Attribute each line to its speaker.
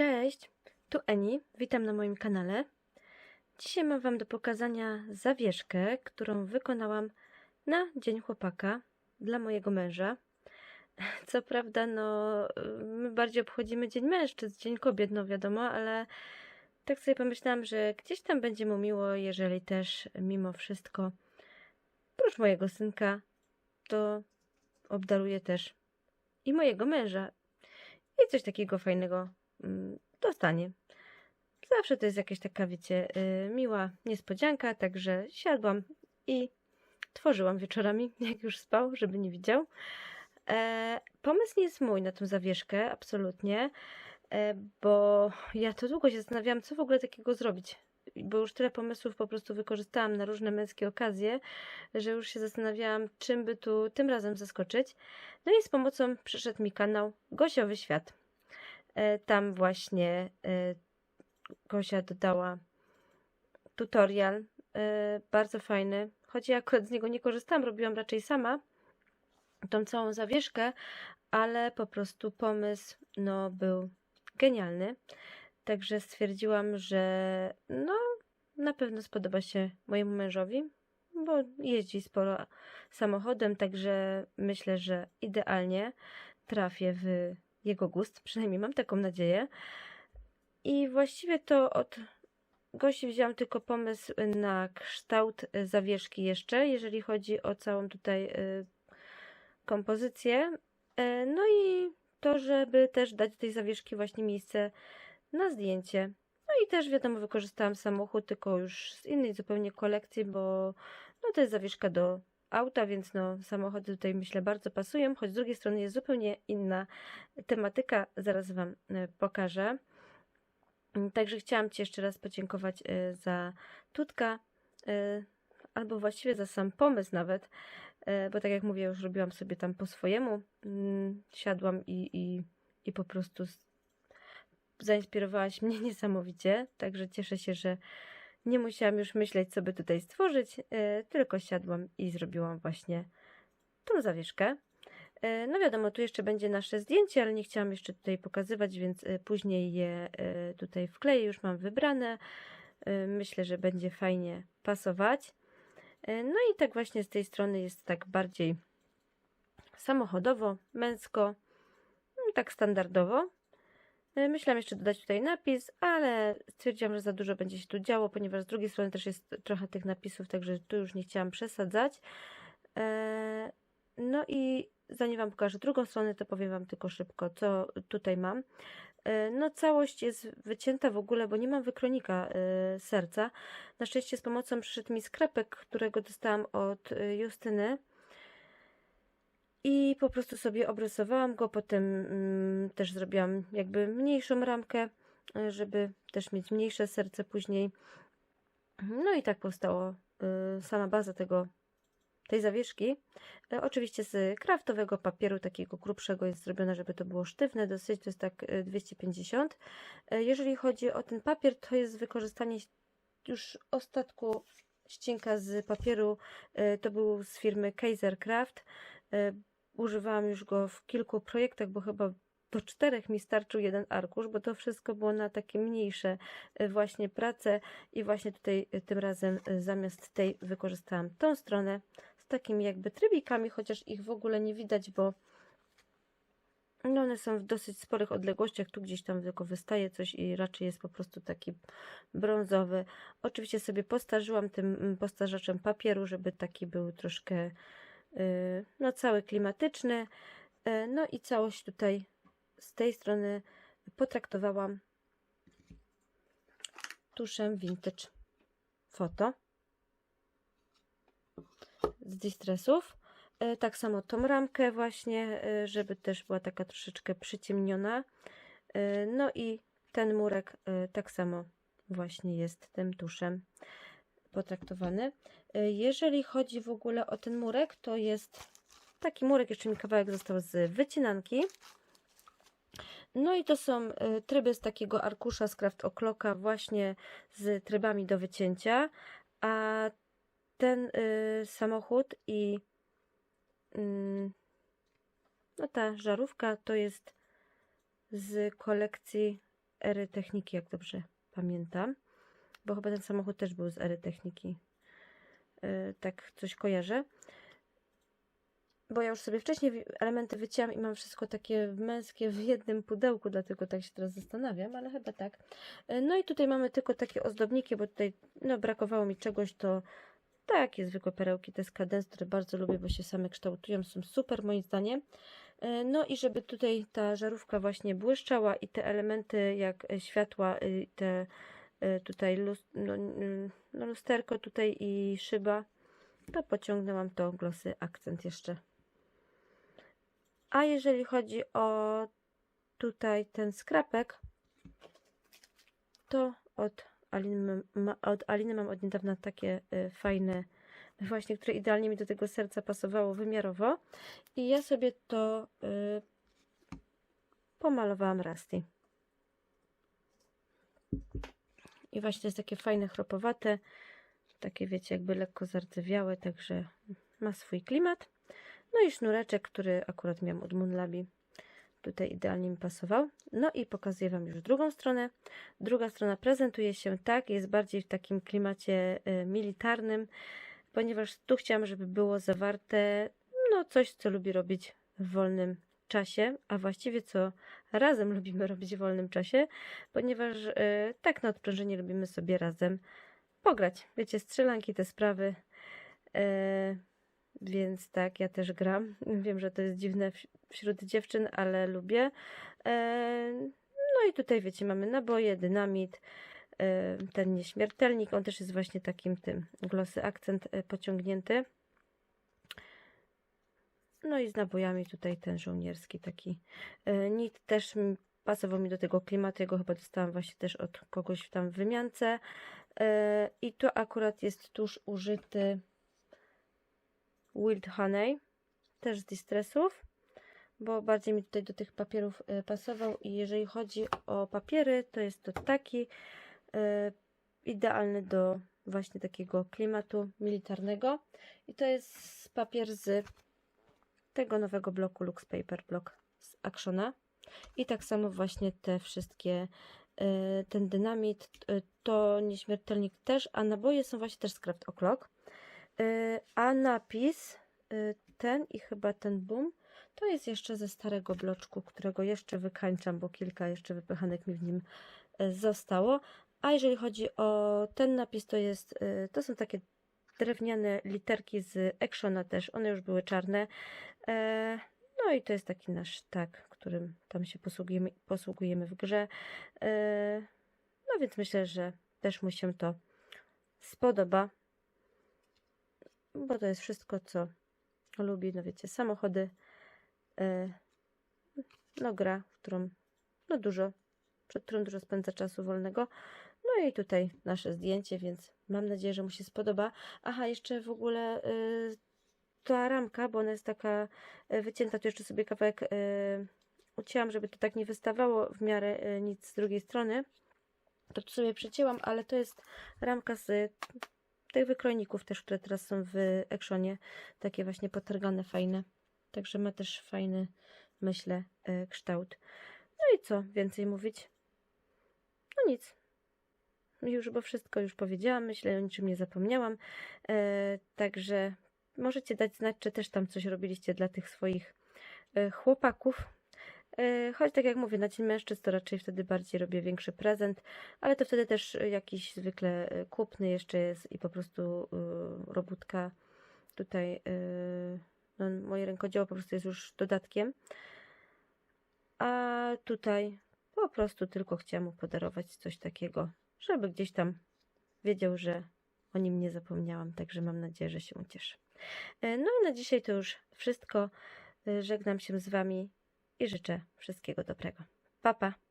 Speaker 1: Cześć, tu Eni, witam na moim kanale. Dzisiaj mam Wam do pokazania zawieszkę, którą wykonałam na Dzień Chłopaka dla mojego męża. Co prawda, no, my bardziej obchodzimy Dzień Mężczyzn, Dzień Kobiet, no wiadomo, ale tak sobie pomyślałam, że gdzieś tam będzie mu miło, jeżeli też mimo wszystko, prócz mojego synka, to obdaruję też i mojego męża. I coś takiego fajnego dostanie. Zawsze to jest jakaś taka, wiecie, y, miła niespodzianka, także siadłam i tworzyłam wieczorami, jak już spał, żeby nie widział. E, pomysł nie jest mój na tą zawieszkę, absolutnie, e, bo ja to długo się zastanawiałam, co w ogóle takiego zrobić. Bo już tyle pomysłów po prostu wykorzystałam na różne męskie okazje, że już się zastanawiałam, czym by tu tym razem zaskoczyć. No i z pomocą przyszedł mi kanał Gosiowy Świat. E, Tam właśnie e, Gosia dodała tutorial, e, bardzo fajny. Choć ja akurat z niego nie korzystałam, robiłam raczej sama tą całą zawieszkę, ale po prostu pomysł no, był genialny. Także stwierdziłam, że no, na pewno spodoba się mojemu mężowi, bo jeździ sporo samochodem, także myślę, że idealnie trafię w jego gust, przynajmniej mam taką nadzieję. I właściwie to od Gosi wziąłam tylko pomysł na kształt y, zawieszki jeszcze, jeżeli chodzi o całą tutaj y, kompozycję. E, No i to, żeby też dać tej zawieszki właśnie miejsce na zdjęcie. No i też wiadomo, wykorzystałam samochód, tylko już z innej zupełnie kolekcji, bo no to jest zawieszka do auta, więc no samochody tutaj myślę bardzo pasują, choć z drugiej strony jest zupełnie inna tematyka, zaraz Wam e, pokażę. Mm, Także chciałam Ci jeszcze raz podziękować e, za tutka, e, albo właściwie za sam pomysł nawet, bo tak jak mówię, już robiłam sobie tam po swojemu, mm, siadłam i, i, i po prostu zainspirowałaś mnie niesamowicie, także cieszę się, że nie musiałam już myśleć, co by tutaj stworzyć, e, tylko siadłam i zrobiłam właśnie tą zawieszkę. E, No wiadomo, tu jeszcze będzie nasze zdjęcie, ale nie chciałam jeszcze tutaj pokazywać, więc e, później je tutaj wkleję, już mam wybrane. Myślę, że będzie fajnie pasować. No i tak właśnie z tej strony jest tak bardziej samochodowo, męsko, tak standardowo. E, Myślałam jeszcze dodać tutaj napis, ale stwierdziłam, że za dużo będzie się tu działo, ponieważ z drugiej strony też jest trochę tych napisów, także tu już nie chciałam przesadzać. E, No i zanim Wam pokażę drugą stronę, to powiem Wam tylko szybko, co tutaj mam. E, No całość jest wycięta w ogóle, bo nie mam wykronika serca. Na szczęście z pomocą przyszedł mi sklepek, którego dostałam od Justyny. I po prostu sobie obrysowałam go, potem mm, też zrobiłam jakby mniejszą ramkę, e, żeby też mieć mniejsze serce później. No i tak powstało y, sama baza tego, tej zawieszki. E, Oczywiście z kraftowego papieru, takiego grubszego jest zrobione, żeby to było sztywne dosyć, to jest tak y, 250. E, Jeżeli chodzi o ten papier, to jest wykorzystanie już ostatku ścinka z papieru, e, to był z firmy Kaiser Craft. Używałam już go w kilku projektach, bo chyba do czterech mi starczył jeden arkusz, bo to wszystko było na takie mniejsze e, właśnie prace i właśnie tutaj e, tym razem e, zamiast tej wykorzystałam tą stronę z takimi jakby trybikami, chociaż ich w ogóle nie widać, bo no one są w dosyć sporych odległościach, tu gdzieś tam tylko wystaje coś i raczej jest po prostu taki brązowy. Oczywiście sobie postarzyłam tym mm, postarzaczem papieru, żeby taki był troszkę no cały klimatyczny. E, No i całość tutaj z tej strony potraktowałam tuszem Vintage Photo z distressów. E, Tak samo tą ramkę właśnie, żeby też była taka troszeczkę przyciemniona. No i ten murek tak samo właśnie jest tym tuszem potraktowany. Jeżeli chodzi w ogóle o ten murek, to jest taki murek, jeszcze mi kawałek został z wycinanki. No i to są y, tryby z takiego arkusza z Craft O'Clocka właśnie z trybami do wycięcia, a ten y, samochód i mm, no ta żarówka to jest z kolekcji ery techniki, jak dobrze pamiętam. Bo chyba ten samochód też był z ery techniki. Yy, tak coś kojarzę. Bo ja już sobie wcześniej elementy wycięłam i mam wszystko takie męskie w jednym pudełku, dlatego tak się teraz zastanawiam, ale chyba tak. Yy, No i tutaj mamy tylko takie ozdobniki, bo tutaj no, brakowało mi czegoś, to takie zwykłe perełki, te z Cadence, które bardzo lubię, bo się same kształtują, są super moim zdaniem. E, No i żeby tutaj ta żarówka właśnie błyszczała i te elementy jak e, światła, te e, tutaj lus, no, no lusterko tutaj i szyba, to pociągnęłam to glosy akcent jeszcze. A jeżeli chodzi o tutaj ten skrapek, to od Aliny, od Aliny mam od niedawna takie y, fajne, właśnie, które idealnie mi do tego serca pasowało wymiarowo. I ja sobie to y, pomalowałam Rusty. I właśnie to jest takie fajne, chropowate, takie wiecie, jakby lekko zardzewiałe, także ma swój klimat. No i sznureczek, który akurat miałam od Moonlabi. Tutaj idealnie mi pasował. No i pokazuję Wam już drugą stronę. Druga strona prezentuje się tak, jest bardziej w takim klimacie y, militarnym, ponieważ tu chciałam, żeby było zawarte no coś, co lubi robić w wolnym czasie, a właściwie co razem lubimy robić w wolnym czasie, ponieważ y, tak na odprężenie lubimy sobie razem pograć. Wiecie, strzelanki, te sprawy. y, więc tak, ja też gram. Wiem, że to jest dziwne wś- wśród dziewczyn, ale lubię. E, No i tutaj wiecie, mamy naboje, dynamit, ten nieśmiertelnik, on też jest właśnie takim tym glosy akcent pociągnięty. No i z nabojami tutaj ten żołnierski taki e, nit też pasował mi do tego klimatu, ja go chyba dostałam właśnie też od kogoś tam w wymiance. E, I tu akurat jest tuż użyty Wild Honey, też z distressów, bo bardziej mi tutaj do tych papierów e, pasował i jeżeli chodzi o papiery, to jest to taki idealny do właśnie takiego klimatu militarnego i to jest papier z tego nowego bloku Lux Paper Block z Actiona i tak samo właśnie te wszystkie e, ten dynamit, e, to nieśmiertelnik też, a naboje są właśnie też z Craft O'Clock. Y, A napis, y, ten i chyba ten boom, to jest jeszcze ze starego bloczku, którego jeszcze wykańczam, bo kilka jeszcze wypychanek mi w nim y, zostało. A jeżeli chodzi o ten napis, to jest, y, to są takie drewniane literki z Actiona też, one już były czarne. E, No i to jest taki nasz tag, którym tam się posługujemy, posługujemy w grze. E, No więc myślę, że też mu się to spodoba bo to jest wszystko, co lubi, no wiecie, samochody, e, no gra, w którą, no dużo, przed którą dużo spędza czasu wolnego. No i tutaj nasze zdjęcie, więc mam nadzieję, że mu się spodoba. Aha, jeszcze w ogóle e, ta ramka, bo ona jest taka e, wycięta, tu jeszcze sobie kawałek e, ucięłam, żeby to tak nie wystawało w miarę e, nic z drugiej strony. To tu sobie przecięłam, ale to jest ramka z tych wykrojników też, które teraz są w Actionie, takie właśnie potargane, fajne. Także ma też fajny, myślę, kształt. No i co więcej mówić? No nic. Już bo wszystko już powiedziałam, myślę, o niczym nie zapomniałam. E, także możecie dać znać, czy też tam coś robiliście dla tych swoich e, chłopaków. E, choć tak jak mówię, na Dzień Mężczyzn to raczej wtedy bardziej robię większy prezent, ale to wtedy też jakiś zwykle kupny jeszcze jest i po prostu robótka tutaj, no, moje rękodzieło po prostu jest już dodatkiem. A tutaj po prostu tylko chciałam mu podarować coś takiego, żeby gdzieś tam wiedział, że o nim nie zapomniałam, także mam nadzieję, że się ucieszy. E, No i na dzisiaj to już wszystko. E, Żegnam się z Wami i życzę wszystkiego dobrego. Pa, pa!